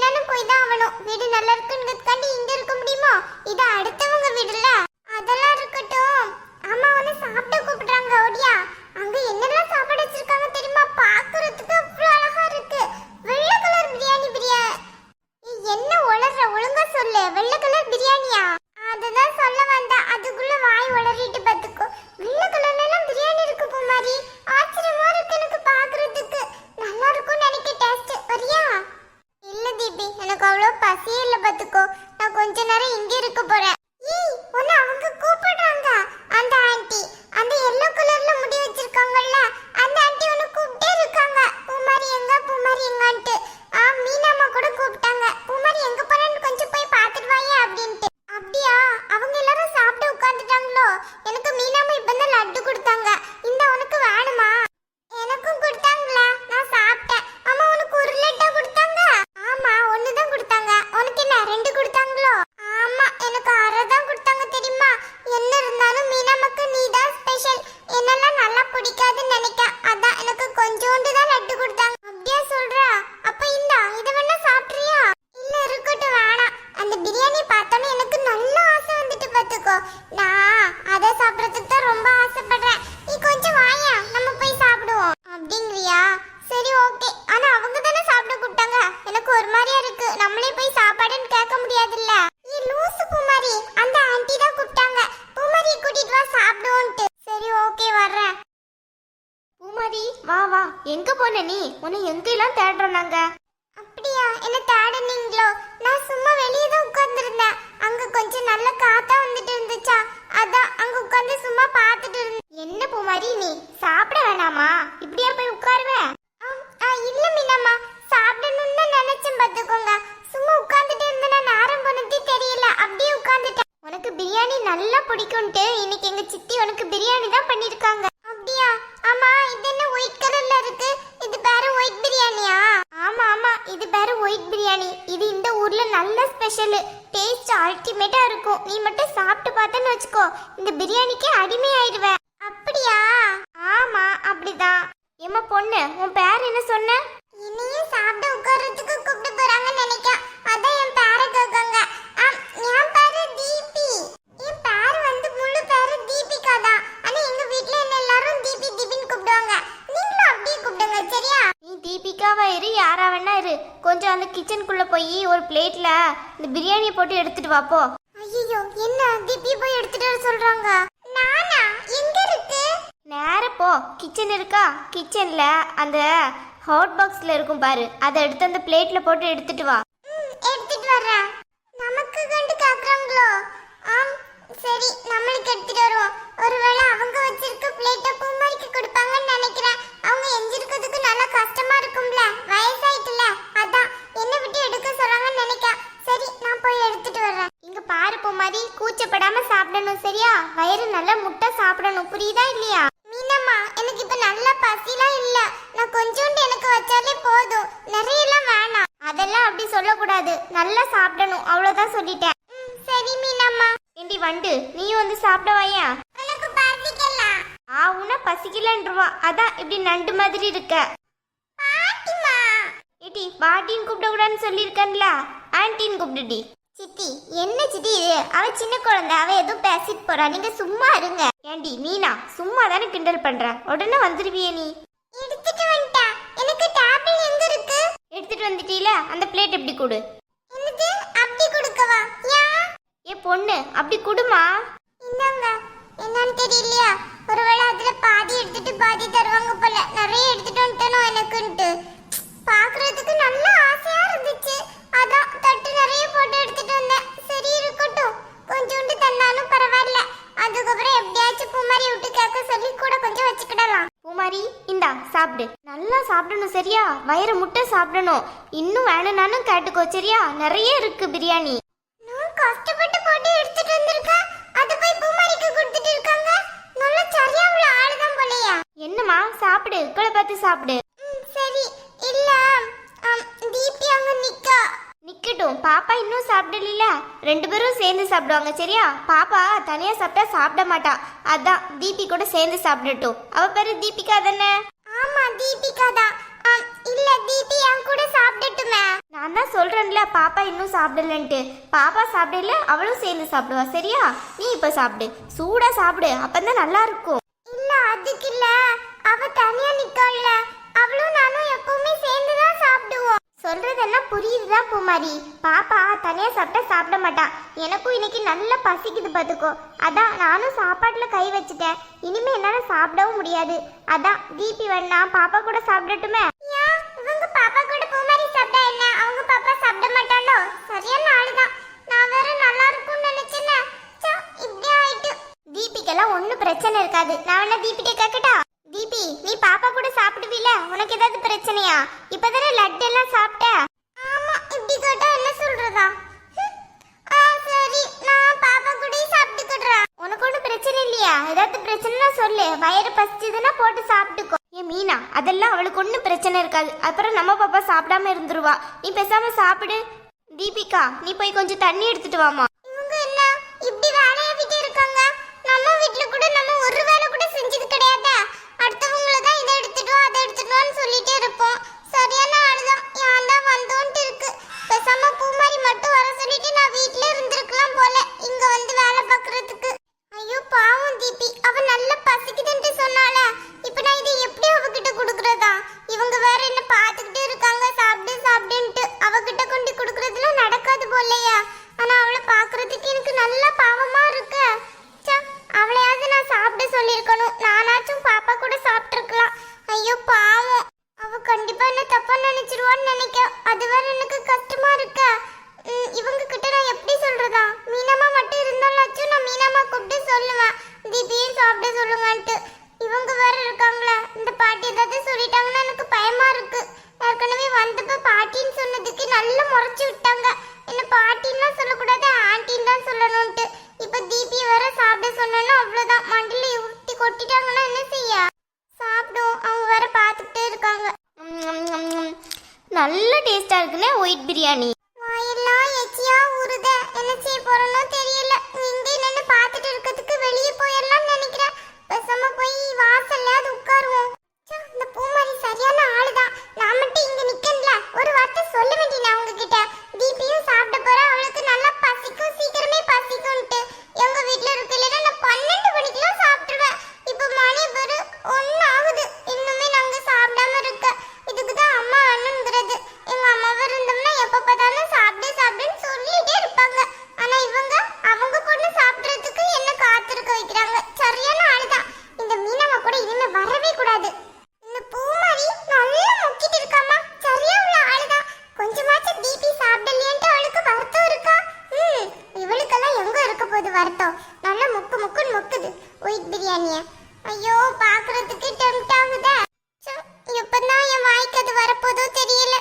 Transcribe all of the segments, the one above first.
வேணான்னு போய் தான் ஆகணும் வீடு நல்லா இருக்குங்கிறதுக்காண்டி இங்க இருக்க முடியுமா? இது அடுத்தவங்க வீடுல அதெல்லாம் இருக்கட்டும். அம்மா வந்து சாப்பிட கூப்பிடுறாங்க ஓடியா. அங்க என்னெல்லாம் சாப்பாடு வச்சிருக்காங்க தெரியுமா? பாக்குறதுக்கு அவ்வளவு அழகா இருக்கு. வெள்ளை கலர் பிரியாணி பிரியா என்ன உளர்ற? ஒழுங்கா சொல்லு. மீனாமா இப்போ தான் லட்டு கொடுத்தாங்க. இந்த உனக்கு உன்னை எங்கெல்லாம் தேடுறோம் நாங்க? அப்படியா? என்ன தேடுனீங்களோ? நான் சும்மா வெளியே தான் உட்கார்ந்துருந்தேன். அங்க கொஞ்சம் நல்ல காத்தா வந்துட்டு இருந்துச்சா? அதான் அங்க உட்கார்ந்து சும்மா பார்த்துட்டு இருந்தேன். என்ன பூமாரி நீ? சாப்பிட வேணாமா? இப்படியா போய் உட்காருவேன் இல்ல மீனம்மா. சாப்பிடணும்னு நினைச்சேன் பாத்துக்கோங்க சும்மா உட்கார்ந்துட்டு இருந்தேன்னா நேரம் போனதே தெரியல. அப்படியே உட்கார்ந்துட்டேன். உனக்கு பிரியாணி நல்லா பிடிக்கும்ட்டு இன்னைக்கு எங்க சித்தி உனக்கு பிரியாணி தான் பண்ணிருக்காங்க அல்டிமேட்டா இருக்கும். நீ மட்டும் சாப்பிட்டு பார்த்தேன்னு வச்சுக்கோ. இந்த பிரியாணிக்கு அடிமை ஆயிடுவ அப்படியா? ஆமா அப்படிதான். ஏம்மா பொண்ணு உன் பேர் என்ன சொன்ன? இனியும் சாப்பிட்டு உட்கார்றதுக்கு கூப்பிட்டு போறாங்கன்னு நினைக்க. அதான் என் பேரை கேட்காங்க. கிச்சனுக்குள்ள போய் ஒரு பிளேட்ல இந்த பிரியாணியை போட்டு எடுத்துட்டு வா போ. ஐயோ என்ன? தீபி போய் எடுத்துட்டு வர சொல்றாங்க. நானா? எங்க இருக்கு? நேர போ. கிச்சன் இருக்கா? கிச்சன்ல அந்த ஹாட் பாக்ஸ்ல இருக்கும் பாரு. அதை எடுத்து அந்த பிளேட்ல போட்டு எடுத்துட்டு வா. எடுத்துட்டு வரேன் நமக்கு கண்டு காக்குறாங்களோ? ஆம் சரி நம்மளுக்கு எடுத்துட்டு வருவோம். ஒருவேளை அவங்க வச்சிருக்க பிளேட்டை பூமாரிக்கு கொடுப்பாங்கன்னு வச்சாலே போதும். நிறைய எல்லாம் வேணாம். அதெல்லாம் அப்படி சொல்லக்கூடாது. நல்லா சாப்பிடணும். அவ்வளவுதான் சொல்லிட்டேன். சரி மீனம்மா. ஏண்டி வண்டு நீயும் வந்து சாப்பிட வாயா? எனக்கு பசிக்கல? ஆ உன பசிக்கலன்றவா. அதான் இப்படி நண்டு மாதிரி இருக்க. பாட்டிமா ஏடி பாட்டின்னு கூப்பிட கூடாதுன்னு சொல்லியிருக்கேன்ல? ஆன்ட்டின்னு கூப்பிடுடி. சித்தி என்ன சித்தி இது? அவ சின்ன குழந்தை. அவ எதுவும் பேசிட்டு போறா. நீங்க சும்மா இருங்க. ஏண்டி மீனா சும்மா தானே கிண்டல் பண்ற? உடனே வந்துருவியே நீ. வந்துட்டீல? அந்த பிளேட் எப்படி கொடு? என்னது? அப்படி கொடுக்கவா? யா? ஏ பொண்ணு அப்படி குடுமா. இந்தாங்க என்னன்னு தெரியலையா? ஒருவேளை அதுல பாதி எடுத்துட்டு பாதி தருவாங்க போல. நிறைய எடுத்துட்டு வந்துட்டனோ எனக்குன்ட்டு. பாக்குறதுக்கு நல்ல ஆசையா இருந்துச்சு. அதான் தட்டு நிறைய போட்டு எடுத்துட்டு வந்தேன். சாப்பிடணும் சரியா? வயிறு முட்டை சாப்பிடணும். இன்னும் வேணும்னாலும் கேட்டுக்கோ சரியா? நிறைய இருக்கு பிரியாணி. நான் கஷ்டப்பட்டு போட்டு எடுத்துட்டு வந்திருக்கேன். அது போய் பூமாரிக்கு கொடுத்துட்டு இருக்காங்க. நல்ல சரியா உள்ள ஆளுதான் போலையா. என்னம்மா சாப்பிடு. இக்களை பார்த்து சாப்பிடு. சரி. இல்ல தீபி அங்க நிக்கா. நிக்கட்டும். பாப்பா இன்னும் சாப்பிடல ரெண்டு பேரும் சேர்ந்து சாப்பிடுவாங்க சரியா? பாப்பா தனியா சாப்பிட்டா சாப்பிட மாட்டா. அதான் தீபி கூட சேர்ந்து சாப்பிடட்டும். அவ பேரு தீபிகா தானே? தீபிகா தான். இல்ல தீபி என் கூட சாப்பிடட்டுமே. நான் தான் சொல்றேன்ல பாப்பா இன்னும் சாப்பிடலன்ட்டு. பாப்பா சாப்பிடல அவளும் சேர்ந்து சாப்பிடுவா சரியா? நீ இப்ப சாப்பிடு. சூடா சாப்பிடு அப்பதான் நல்லா இருக்கும். இல்ல அதுக்கு இல்ல. அவ தனியா நிக்கல அவளும் நானும் எப்பவுமே சேர்ந்து தான் சாப்பிடுவோம். சொல்றதெல்லாம் புரியுதுதான் பூமாரி. பாப்பா தனியா சாப்பிட்டா சாப்பிட மாட்டா. எனக்கும் இன்னைக்கு நல்லா பசிக்குது பாத்துக்கோ. அதான் நானும் சாப்பாட்டுல கை வச்சுட்டேன். இனிமே என்னால சாப்பிடவும் முடியாது. அதான் தீபி வேணா பாப்பா கூட சாப்பிடட்டுமே? இவங்க பாப்பா கூட பூமாரி சாப்பிட்டா என்ன? அவங்க பாப்பா சாப்பிட மாட்டாளோ? சரியான ஆளுதான். நான் வேற நல்லா இருக்கும்னு நினைச்சேனே. ச்சே, இப்படி ஆயிட்டு. தீபிக்கெல்லாம் ஒன்றும் பிரச்சனை இருக்காது. நான் வேணா தீபிட்ட கேட்கட்டா தீபி நீ பாப்பா கூட சாப்பிடுவீல? உனக்கு ஏதாவது பிரச்சனையா? இப்பதானே லட்டு எல்லாம் சாப்பிட்ட சொல்லு வயிறு பசிச்சதுன்னா போட்டு சாப்பிட்டுக்கோ. ஏ மீனா அதெல்லாம் அவளுக்கு ஒன்றும் பிரச்சனை இருக்காது. அப்புறம் நம்ம பாப்பா சாப்பிடாம இருந்துருவா. நீ பேசாம சாப்பிடு. தீபிகா நீ போய் கொஞ்சம் தண்ணி எடுத்துட்டு வாமா ஏதாவது சொல்லிட்டாங்கன்னா எனக்கு பயமா இருக்கு. ஏற்கனவே வந்தப்ப பாட்டின்னு சொன்னதுக்கு நல்லா முறைச்சு விட்டாங்க. என்ன பாட்டின்னா சொல்லக்கூடாது ஆண்டின்னு தான் சொல்லணும்ட்டு இப்ப தீபி வேற சாப்பிட சொன்னோன்னா அவ்வளவுதான். மண்டில உருட்டி கொட்டிட்டாங்கன்னா என்ன செய்ய? சாப்பிடும். அவங்க வேற பார்த்துக்கிட்டே இருக்காங்க. நல்ல டேஸ்டா இருக்குனே ஒயிட் பிரியாணி வாயெல்லாம் எச்சியா ஊறுத. என்ன செய்ய போறேனோ தெரியல. இங்கே நின்னு பார்த்துட்டு இருக்கிறதுக்கு வெளியே போயிடலாம் நினைக்கிறேன். பேசாம போய் வாசல்ல வருத்தம். நல்லா முக்கு முக்குன்னு முக்குது. ஒயிட் பிரியாணிய ஐயோ பாக்குறதுக்கு டெம்ட் ஆகுதா. எப்பதான் என் வாய்க்கு அது வரப்போதோ தெரியல.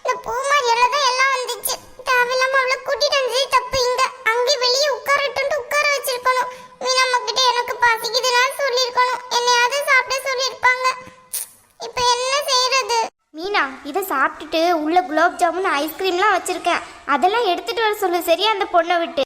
இந்த பூமாரியால தான் எல்லாம் வந்துச்சு. தேவையில்லாம அவளை கூட்டிட்டு வந்து தப்பு இங்க. அங்கே வெளியே உட்காரட்டும் உட்கார வச்சிருக்கணும். மீனம்மா கிட்ட எனக்கு பசிக்குதுன்னா சொல்லியிருக்கணும் என்னையாவது சாப்பிட சொல்லியிருப்பாங்க இப்ப என்ன செய்யறது மீனா இதை சாப்பிட்டுட்டு உள்ள குலாப் ஜாமுன் ஐஸ்கிரீம்லாம் வச்சிருக்கேன். அதெல்லாம் எடுத்துட்டு வர சொல்லு சரியா? அந்த பொண்ணை விட்டு.